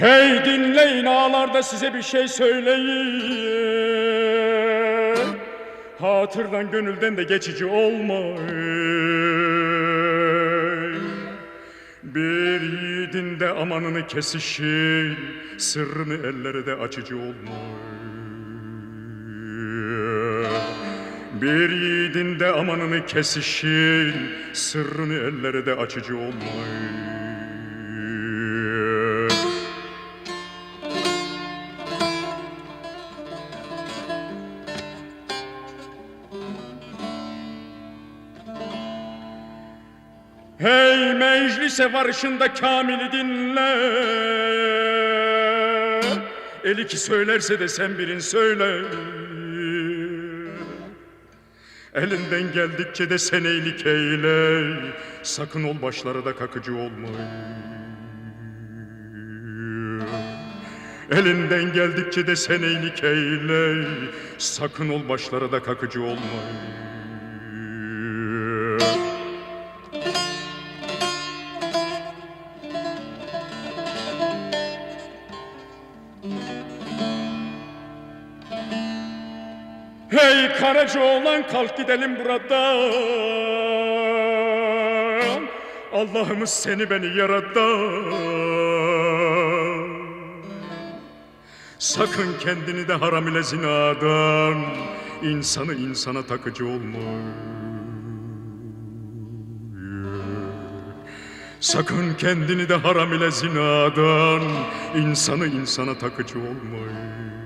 Hey dinleyin ağlarda size bir şey söyleyeyim. Hatırdan gönülden de geçici olmayın. Bir yiğidin de amanını kesişin, sırrını ellere de açıcı olmayın. Bir yiğidin de amanını kesişin, sırrını ellere de açıcı olmayın. Hey meclise varışında Kamil'i dinle. El iki söylerse de sen birin söyle. Elinden geldikçe de sen eylik eyle. Sakın ol başları da kakıcı olmayın Elinden geldikçe de sen eylik eyle. Sakın ol başları da kakıcı olmayın Hey Karaca oğlan kalk gidelim buradan. Allah'ımız seni beni yaradan. Sakın kendini de haram ile zinadan. İnsanı insana takıcı olma Sakın kendini de haram ile zinadan. İnsanı insana takıcı olmayın